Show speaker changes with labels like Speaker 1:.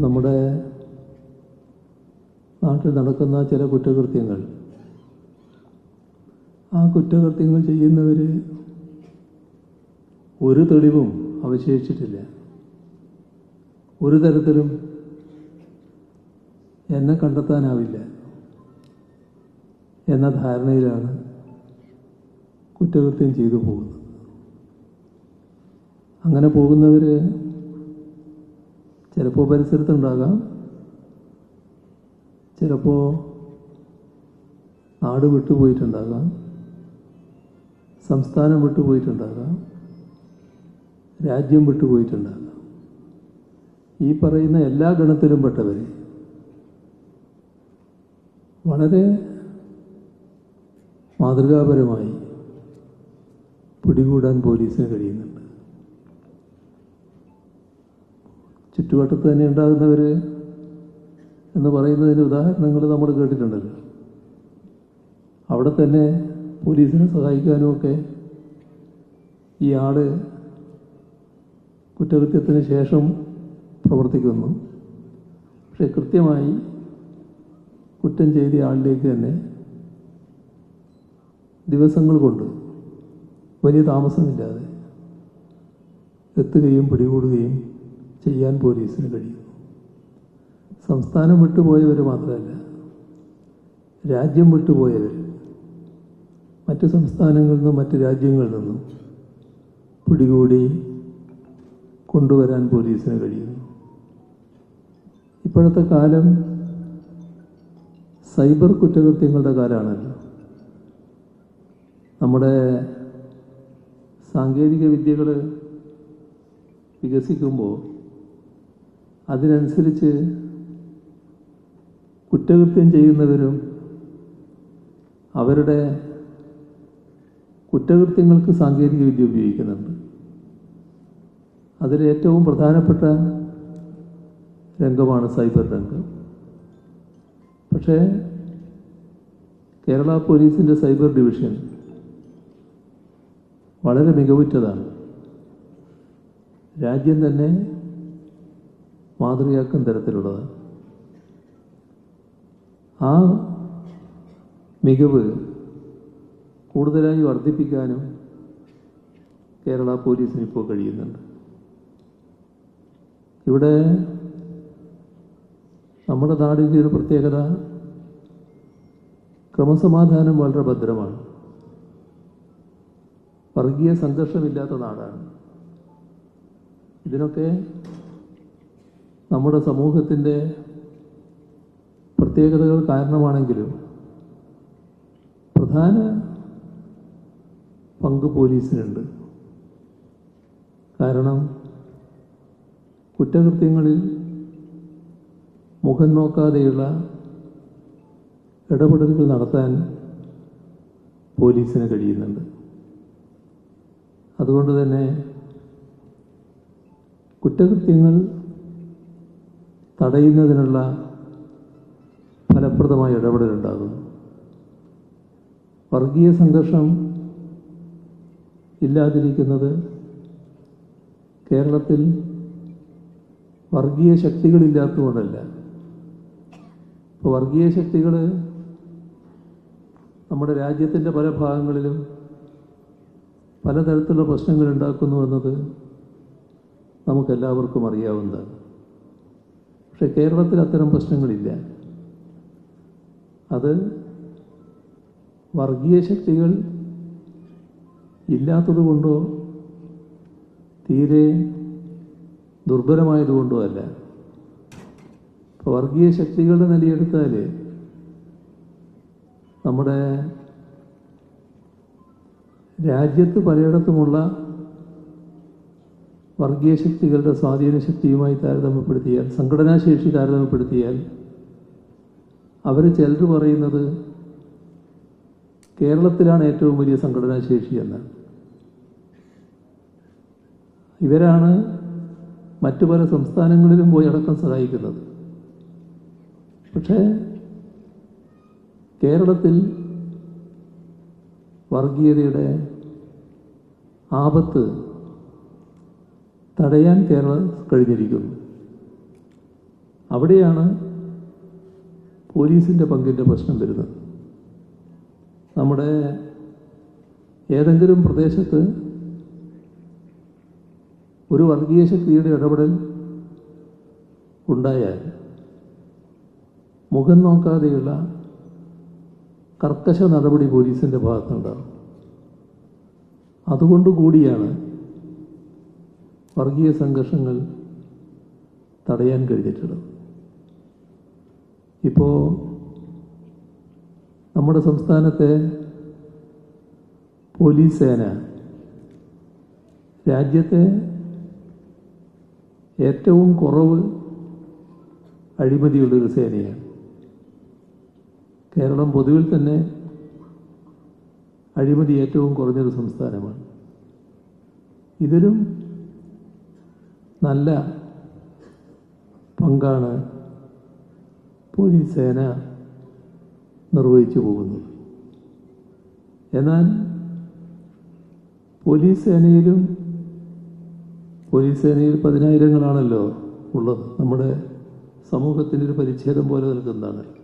Speaker 1: നമ്മുടെ നാട്ടിൽ നടക്കുന്ന ചില കുറ്റകൃത്യങ്ങൾ. ആ കുറ്റകൃത്യങ്ങൾ ചെയ്യുന്നവർ ഒരു തെളിവും അവശേഷിച്ചിട്ടില്ല. ഒരു തരത്തിലും എന്നെ കണ്ടെത്താനാവില്ല എന്ന ധാരണയിലാണ് കുറ്റകൃത്യം ചെയ്തു പോകുന്നത്. അങ്ങനെ പോകുന്നവർ ചിലപ്പോൾ പരിസരത്തുണ്ടാകാം ചിലപ്പോൾ നാട് വിട്ടുപോയിട്ടുണ്ടാകാം സംസ്ഥാനം വിട്ടുപോയിട്ടുണ്ടാകാം രാജ്യം വിട്ടുപോയിട്ടുണ്ടാകാം ഈ പറയുന്ന എല്ലാ ഗണത്തിലും പെട്ടവർ വളരെ മാതൃകാപരമായി പിടികൂടാൻ പോലീസിന് കഴിയുന്നുണ്ട്. ചുറ്റുവട്ടത്ത് തന്നെ ഉണ്ടാകുന്നവർ എന്ന് പറയുന്നതിന് ഉദാഹരണങ്ങൾ നമ്മൾ കേട്ടിട്ടുണ്ടല്ലോ. അവിടെ തന്നെ പോലീസിനെ സഹായിക്കാനുമൊക്കെ ഈ ആൾ കുറ്റകൃത്യത്തിന് ശേഷം പ്രവർത്തിക്കുന്നു. പക്ഷെ കൃത്യമായി കുറ്റം ചെയ്ത ആളിലേക്ക് തന്നെ ദിവസങ്ങൾ കൊണ്ട് വലിയ താമസമില്ലാതെ എത്തുകയും പിടികൂടുകയും ചെയ്യാൻ പോലീസിന് കഴിയുന്നു സംസ്ഥാനം വിട്ടുപോയവർ മാത്രമല്ല രാജ്യം വിട്ടുപോയവർ മറ്റ് സംസ്ഥാനങ്ങളിൽ നിന്നും മറ്റ് രാജ്യങ്ങളിൽ നിന്നും പിടികൂടി കൊണ്ടുവരാൻ പോലീസിന് കഴിയുന്നു ഇപ്പോഴത്തെ കാലം സൈബർ കുറ്റകൃത്യങ്ങളുടെ കാലമാണല്ലോ. നമ്മുടെ സാങ്കേതിക വിദ്യകൾ വികസിക്കുമ്പോൾ അതിനനുസരിച്ച് കുറ്റകൃത്യം ചെയ്യുന്നവരും അവരുടെ കുറ്റകൃത്യങ്ങൾക്ക് സാങ്കേതികവിദ്യ ഉപയോഗിക്കുന്നുണ്ട്. അതിലേറ്റവും പ്രധാനപ്പെട്ട രംഗമാണ് സൈബർ രംഗം. പക്ഷേ കേരള പോലീസിന്റെ സൈബർ ഡിവിഷൻ വളരെ മികവുറ്റതാണ്. രാജ്യം തന്നെ മാതൃകയാക്കും തരത്തിലുള്ളതാണ് ആ മികവ് കൂടുതലായി വർദ്ധിപ്പിക്കാനും കേരള പോലീസിന് ഇപ്പോൾ കഴിയുന്നുണ്ട്. ഇവിടെ നമ്മുടെ നാടിന്റെ ഒരു പ്രത്യേകത ക്രമസമാധാനം വളരെ ഭദ്രമാണ്. വർഗീയ സംഘർഷമില്ലാത്ത നാടാണ്. ഇതിനൊക്കെ നമ്മുടെ സമൂഹത്തിന്റെ പ്രത്യേകതകൾ കാരണമാണെങ്കിലും പ്രധാന പങ്ക് പോലീസിനുണ്ട്. കാരണം കുറ്റകൃത്യങ്ങളിൽ മുഖം നോക്കാതെയുള്ള ഇടപെടലുകൾ നടത്താൻ പോലീസിന് കഴിയുന്നുണ്ട്. അതുകൊണ്ട് തന്നെ കുറ്റകൃത്യങ്ങൾ തടയുന്നതിനുള്ള ഫലപ്രദമായ ഇടപെടലുണ്ടാകുന്നു വർഗീയ സംഘർഷം ഇല്ലാതിരിക്കുന്നത് കേരളത്തിൽ വർഗീയ ശക്തികളില്ലാത്തതുകൊണ്ടല്ല. ഇപ്പോൾ വർഗീയ ശക്തികൾ നമ്മുടെ രാജ്യത്തിന്റെ പല ഭാഗങ്ങളിലും പലതരത്തിലുള്ള പ്രശ്നങ്ങൾ ഉണ്ടാക്കുന്നു എന്നത് നമുക്കെല്ലാവർക്കും അറിയാവുന്നതാണ്. പക്ഷെ കേരളത്തിൽ അത്തരം പ്രശ്നങ്ങളില്ല. അത് വർഗീയ ശക്തികൾ ഇല്ലാത്തതുകൊണ്ടോ തീരെ ദുർബലമായതുകൊണ്ടോ അല്ല. ഇപ്പോൾ വർഗീയ ശക്തികളുടെ നിലയെടുത്താൽ നമ്മുടെ രാജ്യത്ത് പലയിടത്തുമുള്ള വർഗീയ ശക്തികളുടെ സ്വാധീന ശക്തിയുമായി താരതമ്യപ്പെടുത്തിയാൽ സംഘടനാശേഷി താരതമ്യപ്പെടുത്തിയാൽ അവർ ചിലർ പറയുന്നത് കേരളത്തിലാണ് ഏറ്റവും വലിയ സംഘടനാശേഷി എന്നാണ് ഇവരാണ് മറ്റു പല സംസ്ഥാനങ്ങളിലും പോയി അടക്കം സഹായിക്കുന്നത്. പക്ഷേ കേരളത്തിൽ വർഗീയതയുടെ ആപത്ത് തടയാൻ കേരള കഴിഞ്ഞിരിക്കുന്നു. അവിടെയാണ് പോലീസിന്റെ പങ്കിന്റെ പ്രശ്നം വരുന്നത്. നമ്മുടെ ഏതെങ്കിലും പ്രദേശത്ത് ഒരു വർഗീയ ശക്തിയുടെ ഇടപെടൽ ഉണ്ടായാൽ മുഖം നോക്കാതെയുള്ള കർക്കശ നടപടി പോലീസിന്റെ ഭാഗത്തുണ്ടാകും. അതുകൊണ്ട് കൂടിയാണ് വർഗീയ സംഘർഷങ്ങൾ തടയാൻ കഴിഞ്ഞിട്ടുള്ളത്. ഇപ്പോൾ നമ്മുടെ സംസ്ഥാനത്തെ പോലീസ് സേന രാജ്യത്തെ ഏറ്റവും കുറവ് അഴിമതിയുള്ളൊരു സേനയാണ്. കേരളം പൊതുവിൽ തന്നെ അഴിമതി ഏറ്റവും കുറഞ്ഞൊരു സംസ്ഥാനമാണ്. ഇതിലും നല്ല പങ്കാണ് പോലീസ് സേന നിർവഹിച്ചു പോകുന്നത്. എന്നാൽ പോലീസ് സേനയിലും പോലീസ് സേനയിൽ പതിനായിരങ്ങളാണല്ലോ ഉള്ളത്. നമ്മുടെ സമൂഹത്തിന്റെ ഒരു പരിച്ഛേദം പോലെ നിൽക്കുന്നതാണ്.